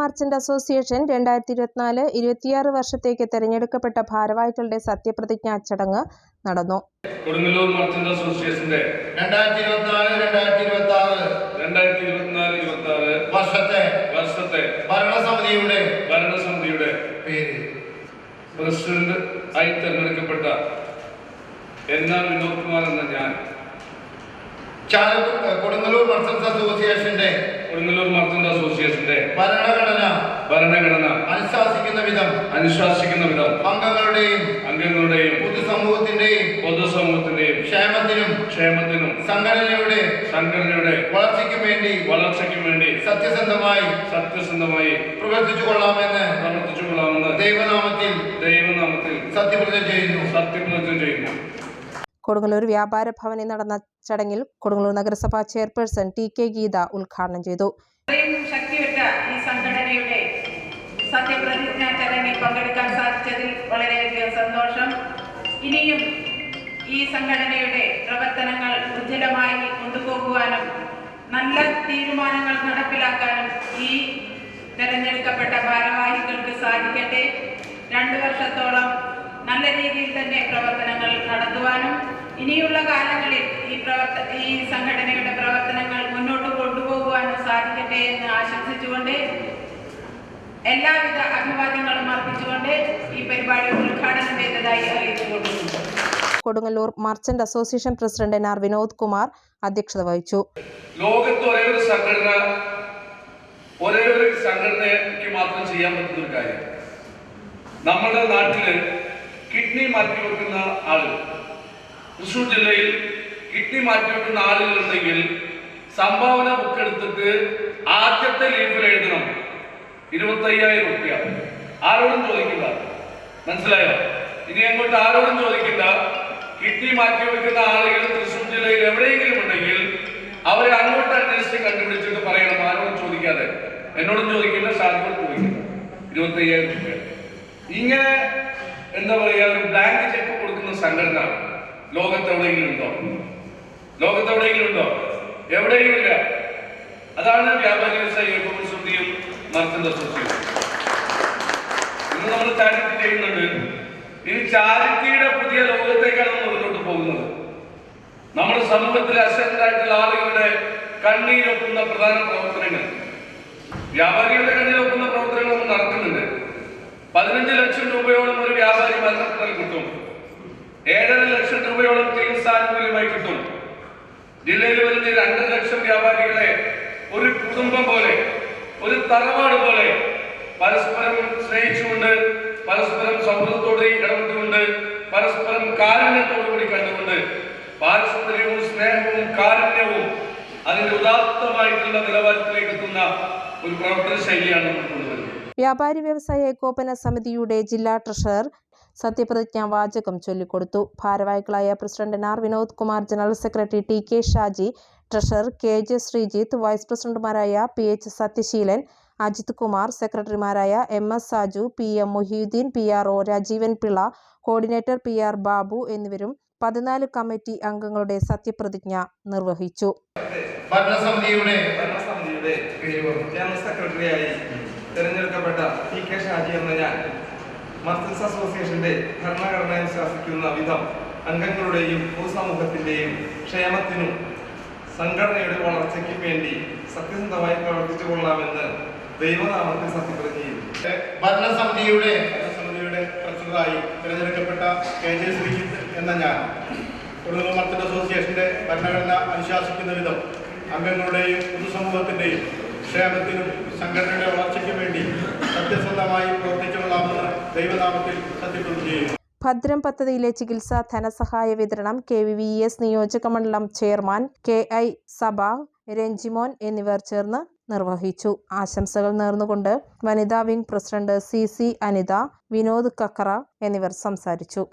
Merchant association രണ്ടായിരത്തി ഇരുപത്തിനാല് ഇരുപത്തിയാറ് വർഷത്തേക്ക് തെരഞ്ഞെടുക്കപ്പെട്ട ഭാരവാഹികളുടെ സത്യപ്രതിജ്ഞാ ചടങ്ങ് നടന്നു. കൊടുങ്ങല്ലൂർ മർച്ചന്റ് അസോസിയേഷന്റെ രണ്ടായിരത്തി ഇരുപത്തിനാല് രണ്ടായിരത്തി ഇരുപത്തി ആറ് രണ്ടായിരത്തി ഇരുപത്തിനാല് ഇരുപത്തി ആറ് വർഷത്തെ. വർഷത്തെ. ഭരണസമിതിയുടെ ഭരണസമിതിയുടെ പേര്. പ്രസിഡന്റ് ആയി തെരഞ്ഞെടുക്കപ്പെട്ട എൻ ആർ വിനോദ് കുമാർ എന്ന ഞാൻ. കൊടുങ്ങല്ലൂർ മർച്ചൻസ് അസോസിയേഷന്റെ കൊടുങ്ങല്ലൂർ മർച്ചന്റ് അസോസിയേഷന്റെ ഭരണഘടന ഭരണഘടന അനുശാസിക്കുന്ന വിധം. അനുശാസിക്കുന്ന വിധം. അംഗങ്ങളുടെയും അംഗങ്ങളുടെയും പൊതുസമൂഹത്തിന്റെയും പൊതുസമൂഹത്തിന്റെയും ക്ഷേമത്തിനും ക്ഷേമത്തിനും സംഘടനയുടെ സംഘടനയുടെ വളർച്ചയ്ക്കും വേണ്ടി വളർച്ചയ്ക്കും വേണ്ടി സത്യസന്ധമായി സത്യസന്ധമായി പ്രവർത്തിച്ചു കൊള്ളാമെന്ന് പ്രവർത്തിച്ചു കൊള്ളാമെന്ന് ദൈവനാമത്തിൽ ദൈവനാമത്തിൽ സത്യപ്രതിജ്ഞ ചെയ്യുന്നു. സത്യപ്രതിജ്ഞ ചെയ്യുന്നു. കൊടുങ്ങല്ലൂർ വ്യാപാര ഭവനിൽ നടന്ന ചടങ്ങിൽ കൊടുങ്ങല്ലൂർ നഗരസഭാ ചെയർപേഴ്സൺ ടി കെ ഗീത ഉദ്ഘാടനം ചെയ്തു. ശക്തിയുറ്റ ഈ സംഘടനയുടെ സത്യപ്രതിജ്ഞാ ചടങ്ങിൽ പങ്കെടുക്കാൻ സാധിച്ചതിൽ വളരെയധികം സന്തോഷം. ഇനിയും ഈ സംഘടനയുടെ പ്രവർത്തനങ്ങൾ ഉജ്ജ്വലമായി കൊണ്ടുപോകുവാനും നല്ല തീരുമാനങ്ങൾ നടപ്പിലാക്കാനും ഈ തെരഞ്ഞെടുക്കപ്പെട്ട ഭാരവാഹികൾക്ക് സാധിക്കട്ടെ. രണ്ടു വർഷത്തോളം നല്ല രീതിയിൽ തന്നെ പ്രവർത്തനങ്ങൾ നടത്തുവാനും ഇനിയുള്ള കാലങ്ങളിൽ ഈ പ്രവർത്ത ഈ സംഘടനയുടെ പ്രവർത്തനങ്ങൾ മുന്നോട്ട് കൊണ്ടുപോകുവാനും സാധിക്കട്ടെ എന്ന് എല്ലാവിധ അഭിവാദ്യങ്ങളും അർപ്പിച്ചുകൊണ്ട് ഈ പരിപാടി ഉദ്ഘാടനം ചെയ്തതായി അറിയിച്ചു കൊടുക്കുന്നു Kodungallur merchant association president N R Vinod Kumar അധ്യക്ഷത വഹിച്ചു. ലോകത്ത് ഒരേ ഒരു സംഘടന ഒരേ ഒരു സംഘടനയ്ക്ക് മാത്രം ചെയ്യാൻ പറ്റുന്ന ഒരു കാര്യം. നമ്മുടെ നാട്ടിൽ കിഡ്നി മാറ്റി വെക്കുന്ന ആളുകൾ തൃശൂർ ജില്ലയിൽ കിഡ്നി മാറ്റിവെക്കുന്ന ആളുകൾ ഉണ്ടെങ്കിൽ സംഭാവന ബുക്ക് എടുത്തിട്ട് ആദ്യത്തെ ലീഫിൽ എഴുതണം. ഇരുപത്തയ്യായിരം റുപ്യ ആരോടും ചോദിക്കില്ല. മനസ്സിലായോ? ഇനി അങ്ങോട്ട് ആരോടും ചോദിക്കില്ല. കിഡ്നി മാറ്റിവെക്കുന്ന ആളുകൾ തൃശ്ശൂർ ജില്ലയിൽ എവിടെയെങ്കിലും ഉണ്ടെങ്കിൽ അവരെ അങ്ങോട്ട് അന്വേഷിച്ച് കണ്ടുപിടിച്ചിട്ട് പറയണം. ആരോടും ചോദിക്കാതെ. എന്നോടും ചോദിക്കില്ല സാധ്യത ചോദിക്കില്ല. ഇരുപത്തയ്യായിരം റുപ്യ ഇങ്ങനെ എന്താ പറയുക ഒരു ബ്ലാങ്ക് ചെക്ക് കൊടുക്കുന്ന സംഘടന ലോകത്തെവിടെയെങ്കിലും ഉണ്ടോ? ലോകത്തെവിടെയെങ്കിലും ഉണ്ടോ? എവിടെയും ഇല്ല. അതാണ് വ്യാപാരി വ്യവസായ ഏകോപന മർച്ചന്റ് അസോസിയേഷൻ ഇന്ന് നമ്മൾ ചാരിറ്റി ചെയ്യുന്നുണ്ട്. ഇനി ചാരിറ്റിയുടെ പുതിയ ലോകത്തേക്കാണ് നമ്മൾ മുന്നോട്ട് പോകുന്നത്. നമ്മുടെ സമൂഹത്തിലെ അശക്തരായിട്ടുള്ള ആളുകളുടെ കണ്ണീരൊക്കുന്ന പ്രധാന പ്രവർത്തനങ്ങൾ. വ്യാപാരികളുടെ കണ്ണീരൊക്കുന്ന പ്രവർത്തനങ്ങൾ നമ്മൾ നടത്തുന്നുണ്ട്. പതിനഞ്ച് ലക്ഷം രൂപയോളം ഒരു വ്യാപാരി മരണപ്പെട്ടാൽ കിട്ടും. ഏഴര ലക്ഷം രൂപയോളം ചികിത്സാനുകൂല്യമായി കിട്ടും. ജില്ലയിൽ വരുന്ന രണ്ട് ലക്ഷം വ്യാപാരികളെ ഒരു കുടുംബം പോലെ ഒരു തറവാട് പോലെ പരസ്പരം സ്നേഹിച്ചുകൊണ്ട് പരസ്പരം സൗഹൃദത്തോടെ ഇടപെട്ടുകൊണ്ട് പരസ്പരം കാരുണ്യത്തോടുകൂടി കണ്ടുകൊണ്ട് പാരസ്പര്യവും സ്നേഹവും കാരുണ്യവും അതിന്റെ ഉദാത്തമായിട്ടുള്ള നിലവാരത്തിലേക്ക് എത്തുന്ന ഒരു പ്രവർത്തന ശൈലിയാണ് നമ്മൾ കൊണ്ടുവരുന്നത്. വ്യാപാരി വ്യവസായ ഏകോപന സമിതിയുടെ ജില്ലാ ട്രഷറർ സത്യപ്രതിജ്ഞാ വാചകം ചൊല്ലിക്കൊടുത്തു. ഭാരവാഹികളായ president N. R. Vinod Kumar general secretary T. K. Shaji treasurer K. J. Sreejith vice പ്രസിഡന്റുമാരായ പി. എച്ച്. സത്യശീലൻ അജിത് കുമാർ സെക്രട്ടറിമാരായ M. S. Saju P. M. Mohiyuddin P. R. O. Rajeevan Pillai coordinator P. R. Babu എന്നിവരും പതിനാല് committee അംഗങ്ങളുടെ സത്യപ്രതിജ്ഞ നിർവഹിച്ചു. ഭരണസമിതിയുടെ general സെക്രട്ടറിയായി തിരഞ്ഞെടുക്കപ്പെട്ട ടി. കെ. ഷാജി എന്ന ഞാൻ മർച്ചൻസ് അസോസിയേഷന്റെ ഭരണഘടന അനുശാസിക്കുന്ന വിധം അംഗങ്ങളുടെയും പൊതുസമൂഹത്തിന്റെയും ക്ഷേമത്തിനും സംഘടനയുടെ വളർച്ചയ്ക്കും വേണ്ടി സത്യസന്ധമായി പ്രവർത്തിച്ചു കൊള്ളാമെന്ന് ദൈവനാമത്തിൽ സത്യപ്രതിജ്ഞ ചെയ്തു ഭരണസമിതിയുടെ ഭരണസമിതിയുടെ പ്രസിഡന്റായി തിരഞ്ഞെടുക്കപ്പെട്ട കെ ജെ ശ്രീജിത്ത് എന്ന ഞാൻ കൊടുങ്ങല്ലൂർ മർച്ചന്റ് അസോസിയേഷന്റെ ഭരണഘടന അനുശാസിക്കുന്ന വിധം അംഗങ്ങളുടെയും പൊതുസമൂഹത്തിന്റെയും ക്ഷേമത്തിനും സംഘടനയുടെ വളർച്ചയ്ക്കും വേണ്ടി സത്യസന്ധമായി പ്രവർത്തിച്ചുകൊള്ളാമെന്ന് ദൈവനാമത്തിൽ ഭദ്രം പദ്ധതിയിലെ ചികിത്സാ ധനസഹായ വിതരണം കെ വി വി എസ് നിയോജക മണ്ഡലം ചെയർമാൻ കെ ഐ സഭ രഞ്ജിമോൻ എന്നിവർ ചേർന്ന് നിർവഹിച്ചു. ആശംസകൾ നേർന്നുകൊണ്ട് വനിതാ wing president C C Anitha Vinod Kakkara എന്നിവർ സംസാരിച്ചു.